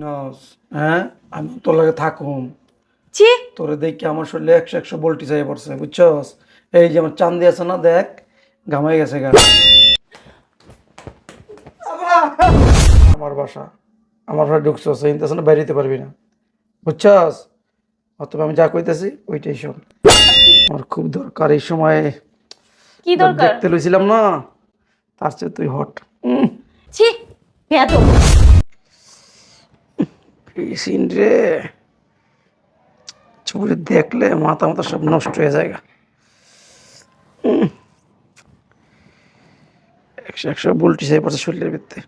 চিনস হ্যাঁ? আমি তোর লাগে থাকুম। ছি। তোরে দেখি আমার শরীরে একশো একশো বল্টি চাই পড়ছে বুঝছস? এই যে আমার চান্দি আছে না দেখ ঘামাই গেছে গা। আমার বাসা আমার ঘরে ঢুকছস আছে না বাইরেতে পারবি না। বুঝছস? অথবা আমি যা কইতেছি ওইটাই শোন। আমার খুব দরকার এই সময়ে। কি দরকার? দেখতে লইছিলাম না তার চেয়ে তুই হট। ছি বেয়াদ সিন রে। ছবি দেখলে মাথা মাথা সব নষ্ট হয়ে যায়। একশো একশো বলটি চাই পড়ছে শরীরের ভিত্তে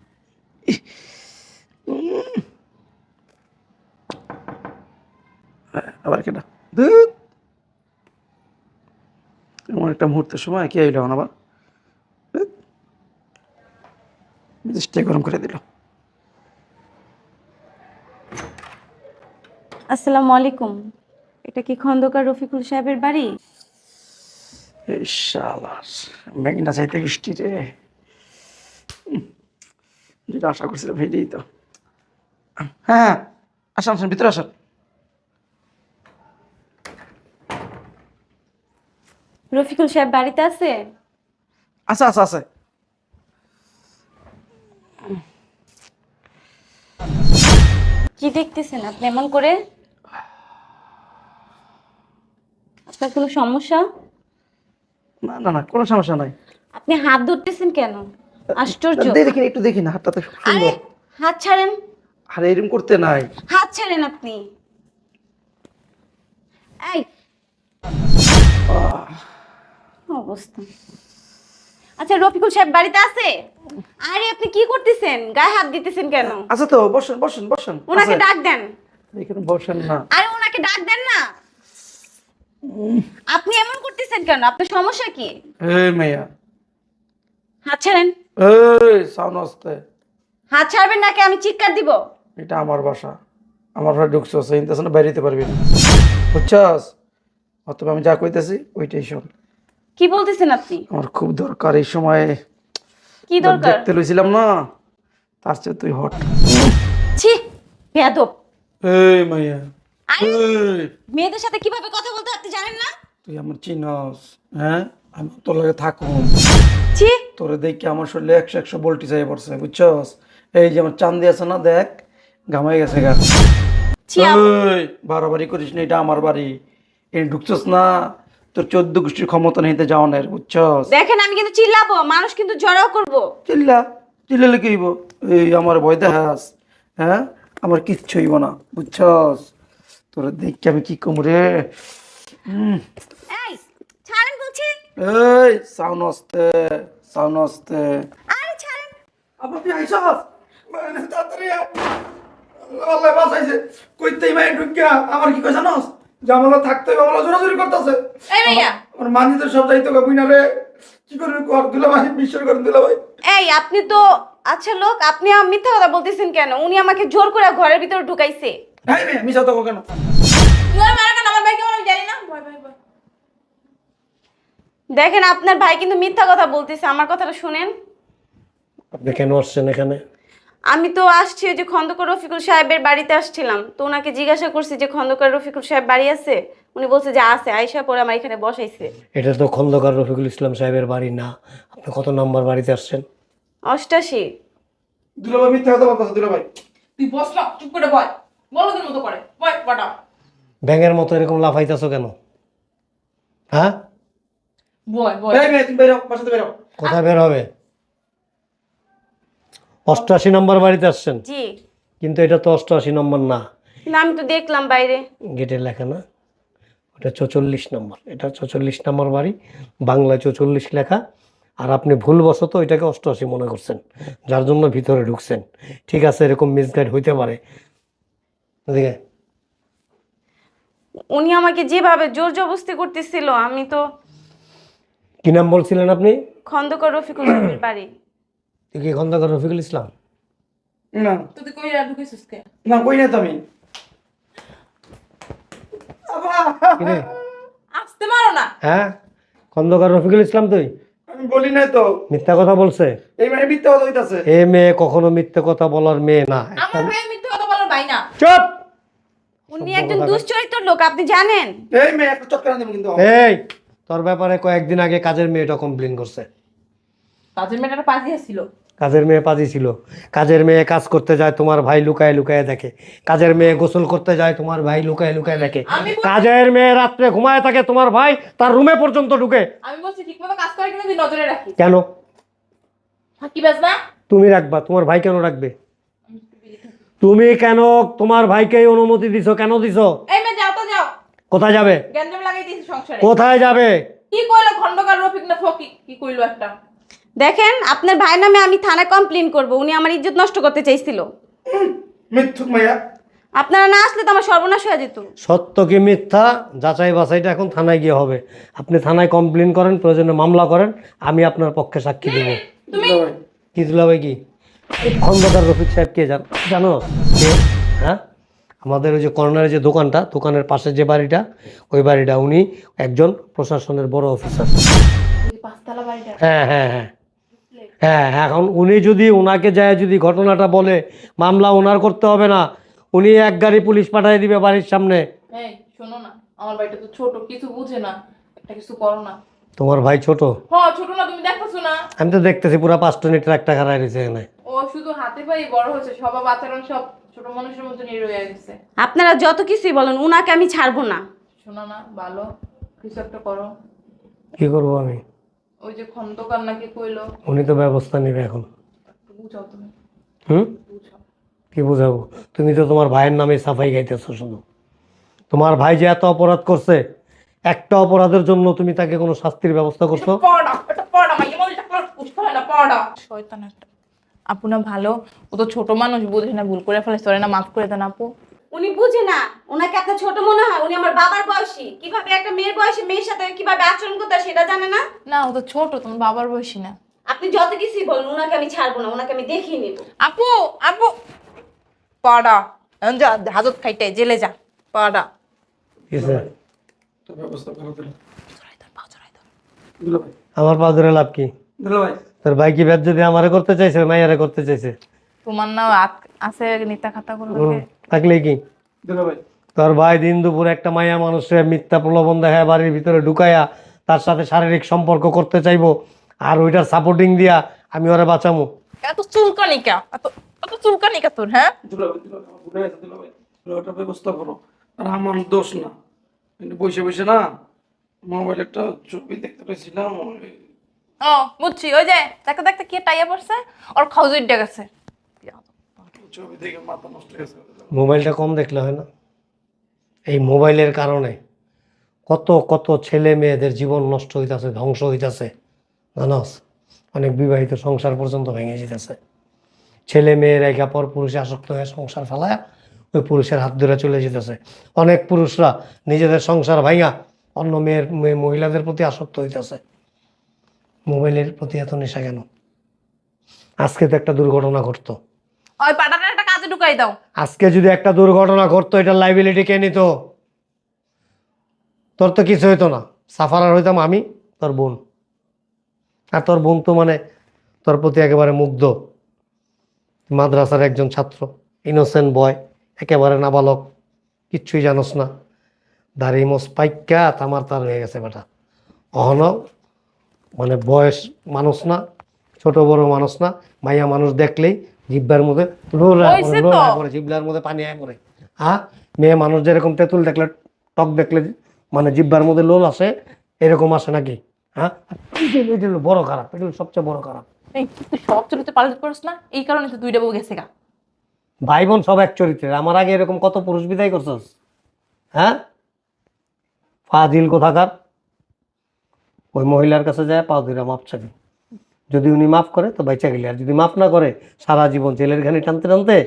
আবার কেটা? ধুৎ। এমন একটা মুহূর্তের সময় কি এখন আবার? ধুৎ। গরম করে দিল। আসসালামু আলাইকুম। এটা কি খন্দকার রফিকুল সাহেবের বাড়ি? শালার মেঘনা চাইতে বৃষ্টি রে। যেটা আশা করছিলাম সেটাই তো। হ্যাঁ হ্যাঁ। আসেন আসেন ভিতরে আসেন। রফিকুল সাহেব বাড়িতে আছে? আছে আছে আছে। কি দেখতেছেন আপনি এমন করে? আপনার কোনো সমস্যা? না না না কোনো সমস্যা নাই। আপনি হাত ধরতেছেন কেন? আশ্চর্য। দেখি একটু দেখি না হাতটা তো আরে সুন্দর। হাত ছাড়েন। আর এরকম করতে নাই। হাত ছাড়েন আপনি। এই। অবস্থা? আচ্ছা রফিকুল সাহেব বাড়িতে আছে? আরে আপনি কি করতেছেন? গায়ে হাত দিতেছেন কেন? আচ্ছা তো বসুন বসুন বসুন। ওনাকে ডাক দেন। এখানে বসেন না। আরে ওনাকে ডাক দেন না। আপনি এমন করতেছেন কেন? আপনার সমস্যা কি? এই মেয়া। হাত ছাড়েন। এই সাউন্ড আসতে হাত ছাড়বেন নাকি? আমি চিৎকার দিব। এটা আমার বাসা। আমার ঘরে ঢুকছো এই আছে না বাইরেতে পারবি না। বুঝছস? অথবা আমি যা কইতেছি ওইটাই শোন। কি বলতেছেন আপনি? আমার খুব দরকার এই সময়ে। কি দরকার? দেখতে লইছিলাম না তার চেয়ে তুই হট। ছি বেয়াদব। এই মাইয়া আরে মেয়েদের সাথে কীভাবে কথা বলতে হয় আপনি জানেন না? তুই আমার চিনস হ্যাঁ? আমি তোর লাগে থাকুম। ছি। তোরে দেখি আমার শরীরে একশো একশো বল্টি চাই পড়ছে বুঝছস? এই যে আমার চান্দি আছে না দেখ ঘামাই গেছে গা। বাড়াবাড়ি করিস না এটা আমার বাড়ি। এই ঢুকছস না তোর চোদ্দ গোষ্ঠীর ক্ষমতা নিতে যাও না বুঝছ দেখেন আমি কিন্তু চিল্লাবো মানুষ কিন্তু জড়াও করব। চিল্লা চিল্লালে কি হইব? এই আমার ভয় দেখাস হ্যাঁ? আমার কিচ্ছু হইব না বুঝছস? তোরা দেখি আমি কি কম রে? উম, এই ছাড়েন বলছি। এই সাউন্ড আসতে সাউন্ড আসতে। আরে ছাড়েন। আবার তুই আইসস তাড়াতাড়ি আল্লাহ বাঁচাইছে। কইতেই মাই ঢুকিয়া। আমার কি কই জানোস? জামালা থাকতে আমলা জোরাজুরি করতেছে। এই ভাইয়া। আমার মানি তো সব যাইতো গাবুই না রে। কি করবি কর দিলা ভাই বিশ্বাস করে দিলা ভাই। এই আপনি তো আচ্ছা লোক আপনি আম- মিথ্যা কথা বলতেছেন কেন? উনি আমাকে জোর করে ঘরের ভিতরে ঢুকাইছে। হ্যাঁ মেয়ে মিশা তো কেন? দেখেন আপনার ভাই কিন্তু মিথ্যা কথা বলতেছে। আমার কথাটা শুনেন। আপনি কেন আসছেন এখানে? আমি তো আসছি ওই যে খন্দকার রফিকুল সাহেবের বাড়িতে আসছিলাম। তো ওনাকে জিজ্ঞাসা করছি যে খন্দকার রফিকুল সাহেব বাড়ি আছে? উনি বলছে যে আছে। আয়সা পরে আমার এখানে বসাইছে। এটা তো খন্দকার রফিকুল ইসলাম সাহেবের বাড়ি না। আপনি কত নাম্বার বাড়িতে আসছেন? অষ্টাশি। দুলা ভাই মিথ্যা কথা বলতেছে দুলা ভাই তুই বস না চুপ করে বয়। বলদের মতো করে। বয় বাটা ব্যাঙের মতো এরকম লাফাইতেছো কেন? হ্যাঁ? বয় বয়। এই মেয়ে তুমি বেরো বাসাতে বেরো কোথায় বের হবে? অষ্টআশি নম্বর বাড়িতে আসছেন? জি। কিন্তু এটা তো অষ্টআশি নম্বর না। না আমি তো দেখলাম বাইরে। গেটে লেখা না। ওটা চৌচল্লিশ নম্বর। এটা চৌচল্লিশ নম্বর বাড়ি। বাংলায় চৌচল্লিশ লেখা। আর আপনি ভুলবশত ওইটাকে অষ্টআশি মনে করছেন। যার জন্য ভিতরে ঢুকছেন। ঠিক আছে এরকম মিসগাইড হইতে পারে। উনি আমাকে যেভাবে জোর জবস্তি করতেছিল আমি তো কি নাম বলছিলেন আপনি? খন্দকার রফিকুল বাড়ি। তুই কি খন্দকার রফিকুল ইসলাম? না। তুই কই আর ঢুকেছিস কে? না কই না তো আমি? কিরে? আসতে মারো না। হ্যাঁ? খন্দকার রফিকুল ইসলাম তুই? আমি বলি নাই তো। মিথ্যা কথা বলছে? এই মেয়ে মিথ্যা কথা হইতাছে এ মেয়ে কখনো মিথ্যে কথা বলার মেয়ে না। আমার ভাই মিথ্যে কথা বলার তাই না। চুপ! উনি একজন দুশ্চরিত্র লোক আপনি জানেন? এই মেয়ে একটা চটকানা দেবো কিন্তু। এই তোর ব্যাপারে কয়েকদিন আগে কাজের মেয়েটা কমপ্লেন করছে। কাজের মেয়েটা পাঠিয়ে ছিল কাজের মেয়ে পাজি ছিল। কাজের মেয়ে কাজ করতে যায় তোমার ভাই লুকায় লুকায় দেখে। কাজের মেয়ে গোসল করতে যায় তোমার ভাই লুকায় লুকায় দেখে। কাজের মেয়ে রাত্রে ঘুমায় থাকে তোমার ভাই তার রুমে পর্যন্ত ঢুকে। আমি বলছি ঠিক কাজ করে কিনা নজরে তুমি রাখবা তোমার ভাই কেন রাখবে? তুমি কেন তোমার ভাইকে অনুমতি দিছো কেন দিছো? কোথায় যাবে? কোথায় যাবে? কি কইলো খন্ডকার রফিক না ফকি কি কইলো একটা? দেখেন আপনার ভাইয়ের নামে আমি থানায় কমপ্লেন করব উনি আমার ইজ্জত নষ্ট করতে চাইছিল। মিথ্যুক মাইয়া। আপনারা না আসলে তো আমার সর্বনাশ হয়ে যেত। সত্য কি মিথ্যা? যাচাই বাছাইটা এখন থানায় গিয়ে হবে। আপনি থানায় কমপ্লেন করেন প্রয়োজনে মামলা করেন আমি আপনার পক্ষে সাক্ষী দেব। তুমি কি দিলাভাই কি? খন্দকার রফিক সাহেব কে জান জানো? হ্যাঁ? আমাদের ওই যে কর্নারে যে দোকানটা দোকানের পাশে যে বাড়িটা ওই বাড়িটা উনি একজন প্রশাসনের বড় অফিসার ওই পাঁচতলা বাড়িটা? হ্যাঁ হ্যাঁ হ্যাঁ। হ্যাঁ এখন উনি যদি ওনাকে যায় যদি ঘটনাটা বলে মামলা ওনার করতে হবে না উনি এক গাড়ি পুলিশ পাঠিয়ে দিবে বাড়ির সামনে। এই শোনো না আমার বাড়িটা তো ছোট কিছু বুঝে না একটা কিছু করো না। তোমার ভাই ছোট? হ্যাঁ ছোট না তুমি দেখতেছো না? আমি তো দেখতেছি পুরো পাঁচ টনের ট্রাকটা এখানে। ও শুধু হাতে বড় হয়েছে স্বভাব আচরণ সব ছোট মানুষের মতো রয়ে গেছে। আপনারা যত কিছুই বলেন উনাকে আমি ছাড়বো না। শোনো না ভালো কিছু একটা করো। কি করব আমি? ওই যে খন্দকার নাকি কইলো। উনি তো ব্যবস্থা নেবে এখন। বুঝাও তুমি। হুম? কি বোঝাবো? তুমি তো তোমার ভাইয়ের নামে সাফাই গাইতেছো শুধু। তোমার ভাই যে এত অপরাধ করছে একটা অপরাধের জন্য তুমি তাকে কোনো শাস্তির ব্যবস্থা করছ? শয়তান একটা। আপু না ভালো ও তো ছোট মানুষ বুঝে না ভুল করে ফেলে সরে না মাফ করে দেন আপু। উনি বুঝে না ওনাকে আপনার ছোট মনে হয় উনি আমার বাবার বয়সী। কীভাবে একটা মেয়ের বয়সী মেয়ের সাথে কীভাবে আচরণ করতে হয় সেটা জানে না? না ও তো ছোট তোমার বাবার বয়সী না। আপনি যত কিছুই বলুন ওনাকে আমি ছাড়বো না ওনাকে আমি দেখিয়ে নেব। আপু আপু! পড়া। এখন যা হাজত খাইতে জেলে যা পড়া। ব্যবস্থা করে দিল দিল ভাই। আমার পা ধরে লাভ কি? দিল ভাই। তোর ভাই কি ব্যাট যদি আমারে করতে চাইছে মাইয়ারে করতে চাইছে? তোমার না আত- আছে নেতা খাতা হুম, থাকলে কি? তোর ভাই দিন দুপুর একটা মাইয়া মানুষের মিথ্যা প্রলোভন দেখায় বাড়ির ভিতরে ঢুকাইয়া তার সাথে শারীরিক সম্পর্ক করতে চাইব। আর ওইটার সাপোর্টিং দিয়া আমি ওরা বাঁচামু। এত চুলকানি কা? এত এত চুলকানি তোর হ্যাঁ? ওটা ব্যবস্থা করো। আর আমার দোষ না। কিন্তু বসে বসে না। মোবাইল একটা ছবি দেখতে পেয়েছিলাম ও বুঝছি। ওই যে দেখতে দেখতে কি টাইয়া পড়ছে? ওর খাউজুর গেছে ছবি দেখে মাথা নষ্ট মোবাইলটা কম দেখলে হয় না? এই মোবাইলের কারণে কত কত ছেলে মেয়েদের জীবন নষ্ট হইতাছে, ধ্বংস হইতাছে, জানস? অনেক বিবাহিত সংসার পর্যন্ত ভেঙে যেতেছে। ছেলে মেয়ের একা পর পুরুষে আসক্ত হয়ে সংসার ফেলায় ওই পুরুষের হাত ধরে চলে যেতেছে। অনেক পুরুষরা নিজেদের সংসার ভাঙা অন্য মেয়ের, মেয়ে মহিলাদের প্রতি আসক্ত হইতেছে। মোবাইলের প্রতি এত নেশা কেন? আজকে তো একটা দুর্ঘটনা ঘটতো। ওই পাটাটা একটা কাজে ঢুকাই দাও। আজকে যদি একটা দুর্ঘটনা ঘটতো এটা লাইবিলিটি কে নিত? তোর তো কিছু হইতো না। সাফারার হইতাম আমি, তোর বোন। আর তোর বোন তো মানে তোর প্রতি একেবারে মুগ্ধ। মাদ্রাসার একজন ছাত্র ইনোসেন্ট বয় একেবারে নাবালক, কিচ্ছুই জানোস না। দাড়ি মোস পাইকা তামার তার হয়ে গেছে বেটা। অহন মানে বয়স মানুষ না, ছোট বড় মানুষ না, মাইয়া মানুষ দেখলেই জিব্বার মধ্যে জিব্বার মধ্যে পানি আয় পড়ে হ্যাঁ মেয়ে মানুষ যেরকম তেঁতুল দেখলে টক দেখলে মানে জিব্বার মধ্যে লোল আসে এরকম আসে নাকি? হ্যাঁ এটা হলো বড় খারাপ এটা হলো সবচেয়ে বড় খারাপ। এই তুই সব চরিত্র পাল্টে না এই কারণে তো দুইটা বউ গেছে গা। ভাই বোন সব এক চরিত্রের আমার আগে এরকম কত পুরুষ বিদায় করছস? হ্যাঁ? ফাজিল কোথাকার? ওই মহিলার কাছে যায় পা মাপ চাবি। যদি উনি মাফ করে তো বাইচা গেলে। আর যদি মাফ না করে সারা জীবন জেলের ঘানি টানতে টানতে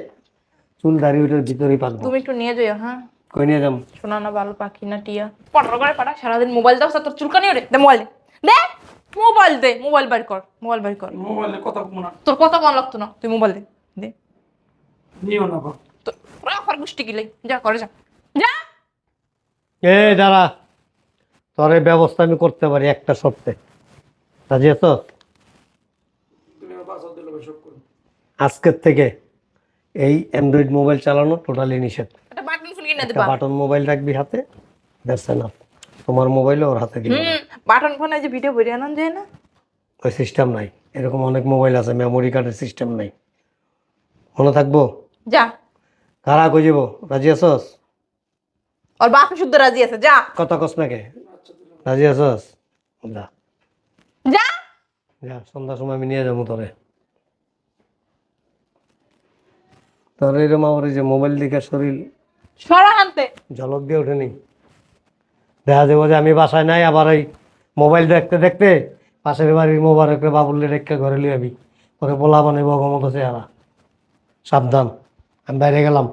চুল দাড়ি ওইটার ভিতরেই পাকবো। তুমি একটু নিয়ে যাও হ্যাঁ? কই নিয়ে যাম? শোনা না ভালো পাখি না টিয়া। পটর করে পাঠা সারাদিন মোবাইল দাও তোর চুলকানি ওরে? দে মোবাইল দে। মোবাইল দে মোবাইল বের কর মোবাইল বের কর। মোবাইলে কথা কমো না। তোর কথা কম লাগতো না তুই মোবাইল দে দে। নিও না বা তোর আফার গোষ্ঠী গিলে যা করে যা। যা! এ দাঁড়া তোর ব্যবস্থা আমি করতে পারি একটা শর্তে। রাজি আছো তুমি আমার পাসওয়ার্ড দিলে ভাই সব করো আজকের থেকে এই অ্যান্ড্রয়েড মোবাইল চালানো টোটালি নিষেধ। বাটন মোবাইল রাখবি হাতে দ্যাটস এনাফ তোমার মোবাইলে ওর হাতে দিবে। বাটন ফোনে যে ভিডিও বেরিয়ে আনন্দ যায় না? ওই সিস্টেম নাই। এরকম অনেক মোবাইল আছে মেমোরি কার্ডের সিস্টেম নাই। মনে থাকব? যা। কারা কই যাব রাজি আছস? ওর বাপে শুদ্ধ রাজি আছে যা। কত কস নাকি রাজি আছস? যা। যা। যা সন্ধ্যার সময় আমি নিয়ে যাব তোরে। তোর এরকম আমার এই যে মোবাইল দেখে শরীর সরা ঝলক দিয়ে ওঠেনি। দেখা যাব যে আমি বাসায় নাই আবার এই মোবাইল দেখতে দেখতে পাশের বাড়ির মোবারকরে বাবুলের রেখে ঘরে লিয়ে যাবি পরে বলা মানে বগমত চেহারা। সাবধান। আমি বাইরে গেলাম।